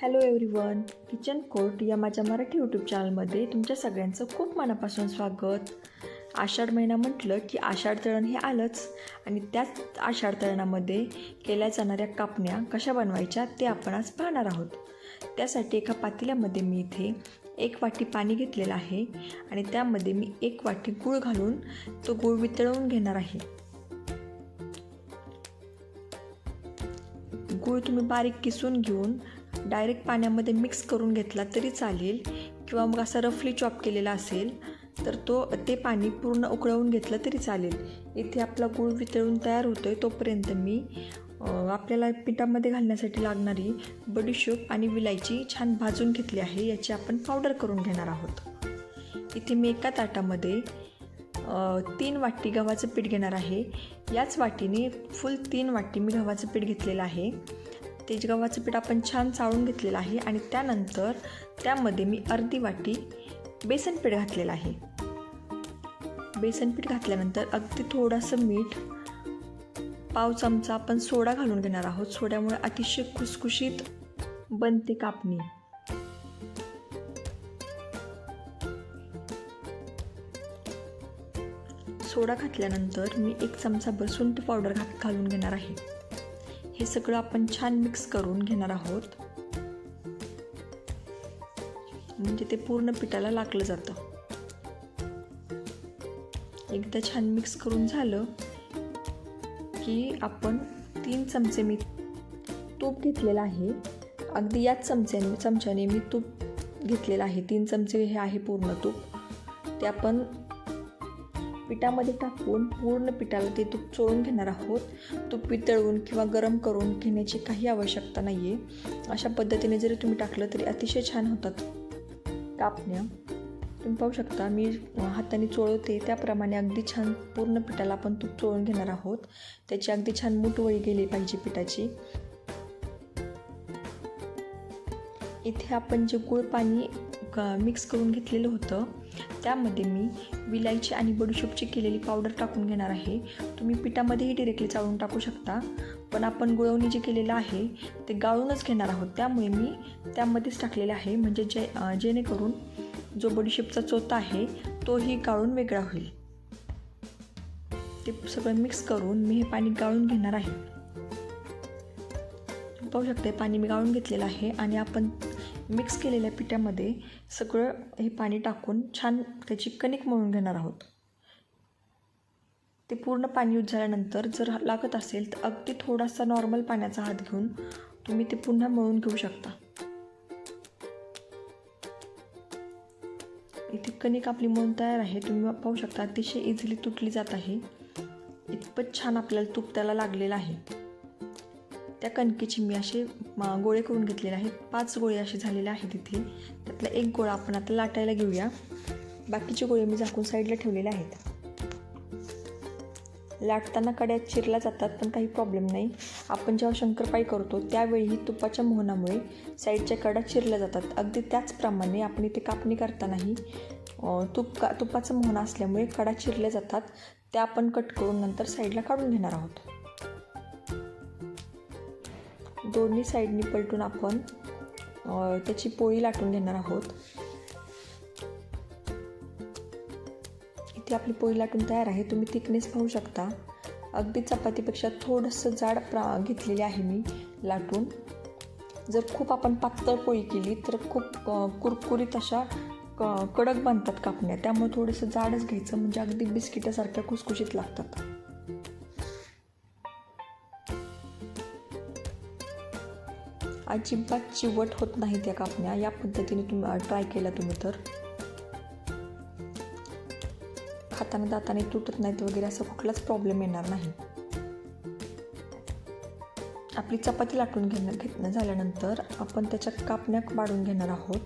Hello everyone kitchen court या माझ्या Marathi YouTube चॅनलमध्ये तुमच्या सगळ्यांचं खूप मनापासून स्वागत. आषाढ महिना म्हटलं की आषाढ तळण हे आलंच आणि त्याच आषाढ तळणामध्ये केल्या जाणाऱ्या कापण्या कशा बनवायच्या ते आपण आज पाहणार आहोत. त्यासाठी एका पातेल्यामध्ये मी इथे एक वाटी पाणी घेतलेलं आहे आणि त्यामध्ये मी एक वाटी गूळ घालून तो गूळ वितळवून घेणार आहे. गूळ तुम्ही बारीक किसून घेऊन डायरेक्ट पाण्यामध्ये मिक्स करून घेतला तरी चालेल. किंवा मग असा रफली चॉप केलेला असेल तर तो ते पाणी पूर्ण उकळवून घेतलं तरी चालेल. इथे आपला गूळ वितळून तयार होतो आहे तोपर्यंत मी आपल्याला पिठामध्ये घालण्यासाठी लागणारी बडीशोप आणि विलायची छान भाजून घेतली आहे याची आपण पावडर करून घेणार आहोत. इथे मी एका ताटामध्ये तीन वाटी गव्हाचं पीठ घेणार आहे. याच वाटीने फुल तीन वाटी मी गव्हाचं पीठ घेतलेलं आहे. ते जे गव्हाचं पीठ आपण छान चाळून घेतलेलं आहे आणि त्यानंतर त्यामध्ये मी अर्धी वाटी बेसन पीठ घातलेलं आहे. बेसन पीठ घातल्यानंतर अगदी थोडंसं मीठ पाव चमचा आपण सोडा घालून घेणार आहोत. सोड्यामुळे अतिशय खुसखुशीत बनते कापणी. सोडा घातल्यानंतर मी एक चमचा बसून पावडर घात घालून घेणार आहे. हे सगळं आपण छान मिक्स करून घेणार आहोत. म्हणजे ते पूर्ण पिठाला लागलं जातं. एकदा छान मिक्स करून झालं की आपण तीन चमचे मी तूप घेतलेलं आहे. अगदी याच चमच्याने चमच्याने मी तूप घेतलेलं आहे. तीन चमचे हे आहे पूर्ण तूप. ते आपण पिठामध्ये टाकून पूर्ण पिठाला ते तूप चोळून घेणार आहोत. तूप पितळून किंवा गरम करून घेण्याची काही आवश्यकता नाही आहे अशा पद्धतीने जरी तुम्ही टाकलं तरी अतिशय छान होतात. कापण्या. तुम्ही पाहू शकता मी हाताने चोळवते त्याप्रमाणे अगदी छान पूर्ण पिठाला आपण तूप चोळून घेणार आहोत. त्याची अगदी छान मुठवळी गेली पाहिजे पिठाची. इथे आपण जे गुळ पाणी मिक्स करून घेतलेलं होतं त्यामध्ये मी विलायची आणि बडीशोपची केलेली पावडर टाकून घेणार आहे. तुम्ही पिठामध्येही डिरेक्टली चाळून टाकू शकता. पण आपण गुळवणी जे केलेलं आहे ते गाळूनच घेणार आहोत. त्यामुळे मी त्यामध्येच टाकलेलं आहे. म्हणजे जे जेणेकरून जो बडीशेपचा चोथा आहे तोही गाळून वेगळा होईल. ते सगळं मिक्स करून मी हे पाणी गाळून घेणार आहे. पाहू शकते पाणी मी गाळून घेतलेलं आहे आणि आपण मिक्स केलेल्या पिठामध्ये सगळं हे पाणी टाकून छान त्याची कणिक मळून घेणार आहोत. ते पूर्ण पाणी यूज झाल्यानंतर जर लागत असेल तर अगदी थोडासा नॉर्मल पाण्याचा हात घेऊन तुम्ही ते पुन्हा मळून घेऊ शकता. इथे कणिक आपली मळून तयार आहे. तुम्ही पाहू शकता अतिशय इझिली तुटली जात आहे. इतपत छान आपल्याला तूप त्याला लागलेलं आहे. त्या कणकेची मी असे गोळे करून घेतलेले आहेत. पाच गोळे असे झालेले आहेत तिथे त्यातला एक गोळा आपण आता लाटायला घेऊया. बाकीचे गोळे मी झाकून साईडला ठेवलेले आहेत. लाटताना कड्यात चिरल्या जातात पण काही प्रॉब्लेम नाही. आपण जेव्हा शंकरपाळी करतो त्यावेळीही तुपाच्या मोहनामुळे साईडच्या कडा चिरल्या जातात. अगदी त्याचप्रमाणे आपण इथे कापणी करतानाही तुप का तुपाचं मोहन असल्यामुळे कडा चिरल्या जातात. त्या आपण कट करून नंतर साईडला काढून घेणार आहोत. दोन्ही साईडनी पलटून आपण त्याची पोळी लाटून घेणार आहोत. इथे आपली पोळी लाटून तयार आहे तुम्ही थिकनेस पाहू शकता. अगदी चपातीपेक्षा थोडंसं जाड प्रा घेतलेली आहे मी लाटून. जर खूप आपण पातळ पोळी केली तर खूप कुरकुरीत अशा क कडक बनतात कापण्या. त्यामुळे थोडंसं जाडच घ्यायचं म्हणजे अगदी बिस्किटासारख्या खुसखुशीत लागतात. अजिबात चिवट होत नाही त्या कापण्या. या पद्धतीने तुम्ही ट्राय केला तुम्ही तर. खाताना दाताने तुटत नाहीत वगैरे असा कुठलाच प्रॉब्लेम येणार नाही. आपली चपाती लाटून घेणं घेतणं झाल्यानंतर आपण त्याच्या कापण्या वाढून घेणार आहोत.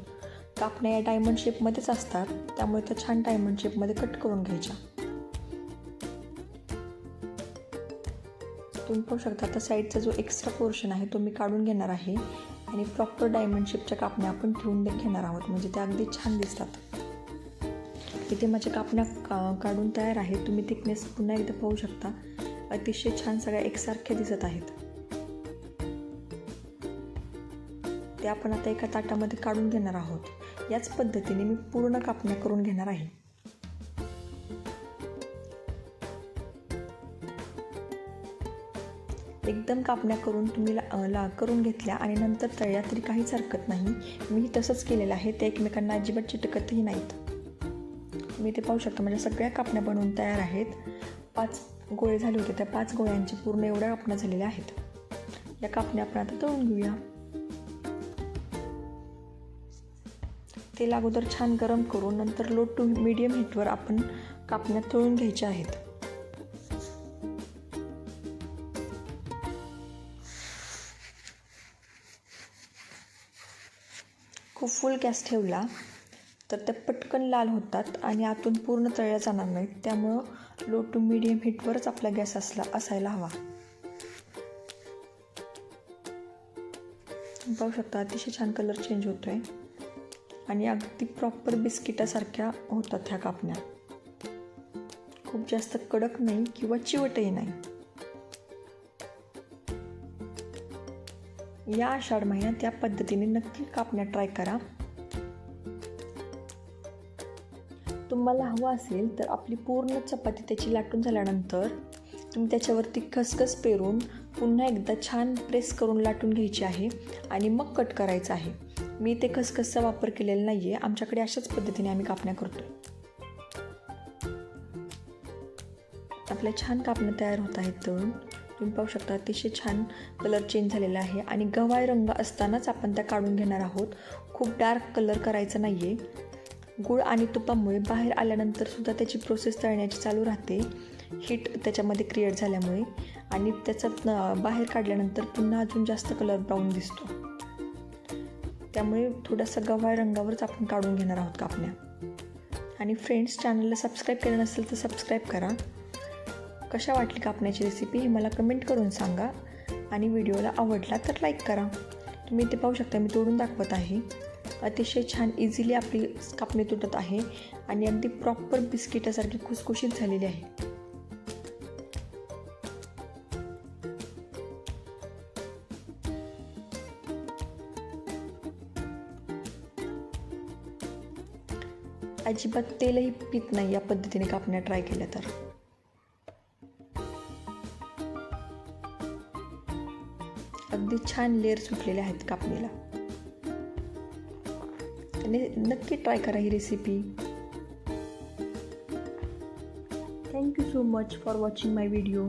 कापण्या या डायमंड शेपमध्येच असतात. त्यामुळे त्या छान डायमंड शेपमध्ये कट करून घ्यायच्या. तुम्ही पाहू शकता आता साईडचा जो एक्स्ट्रा पोर्शन आहे तो मी काढून घेणार आहे. आणि प्रॉपर डायमंड शेपच्या कापण्या आपण ठेवून घेणार आहोत. म्हणजे त्या अगदी छान दिसतात. इथे माझ्या कापण्या का काढून तयार आहेत. तुम्ही थिकनेस पुन्हा एकदा पाहू शकता. अतिशय छान सगळ्या एकसारख्या दिसत आहेत. ते आपण आता एका ताटामध्ये काढून घेणार आहोत. याच पद्धतीने मी पूर्ण कापण्या करून घेणार आहे. एकदम कापण्या करून तुम्ही ला ला करून घेतल्या आणि नंतर तळल्या तरी काहीच हरकत नाही. मी तसंच केलेलं आहे. ते एकमेकांना अजिबात चिटकतही नाहीत. मी ते पाहू शकता. म्हणजे सगळ्या कापण्या बनवून तयार आहेत. पाच गोळे झाले होते. त्या पाच गोळ्यांची पूर्ण एवढ्या कापण्या झालेल्या आहेत. या कापण्या आपण आता तळून घेऊया. तेल अगोदर छान गरम करून नंतर लो टू मीडियम हीटवर आपण कापण्या तळून घ्यायच्या आहेत. खूप फुल गॅस ठेवला तर त्या पटकन लाल होतात आणि आतून पूर्ण तळल्या जाणार नाहीत. त्यामुळं लो टू मिडियम हीटवरच आपला गॅस असला असायला हवा. पाहू शकता अतिशय छान कलर चेंज होतो आहे आणि अगदी प्रॉपर बिस्किटासारख्या होतात ह्या कापण्या. खूप जास्त कडक नाही किंवा चिवटही नाही. या आषाढ महिन्यात या पद्धतीने नक्की कापण्या ट्राय करा. तुम्हाला हवं असेल तर आपली पूर्ण चपाती त्याची लाटून झाल्यानंतर तुम्ही त्याच्यावरती खसखस पेरून पुन्हा एकदा छान प्रेस करून लाटून घ्यायची आहे आणि मग कट करायचं आहे. मी ते खसखसचा वापर केलेला नाही आहे आमच्याकडे अशाच पद्धतीने आम्ही कापण्या करतो आपल्या छान कापण्या तयार होत आहेत. तळून तुम्ही पाहू शकता अतिशय छान कलर चेंज झालेला आहे. आणि गवाय रंग असतानाच आपण त्या काढून घेणार आहोत. खूप डार्क कलर करायचा नाही आहे गूळ आणि तुपामुळे बाहेर आल्यानंतर सुद्धा त्याची प्रोसेस तळण्याची चालू राहते. हीट त्याच्यामध्ये क्रिएट झाल्यामुळे. आणि त्याचा बाहेर काढल्यानंतर पुन्हा अजून जास्त कलर ब्राऊन दिसतो. त्यामुळे थोडासा गव्हाळ रंगावरच आपण काढून घेणार आहोत कापण्या. आणि फ्रेंड्स चॅनलला सबस्क्राईब केलं नसेल तर सबस्क्राईब करा. कशा वाटली कापण्याची रेसिपी हे मला कमेंट करून सांगा. आणि व्हिडिओला आवडला तर लाईक करा. तुम्ही इथे पाहू शकता मी तोडून दाखवत आहे. अतिशय छान इझिली आपली कापणी तुटत आहे. आणि अगदी प्रॉपर बिस्किटासारखी खुसखुशीत झालेली आहे. अजिबात तेलही पित नाही या पद्धतीने कापण्या ट्राय केल्या तर. छान लेअर सुटलेले आहेत कापणीला. आणि नक्की ट्राय करा ही recipe thank you so much for watching my video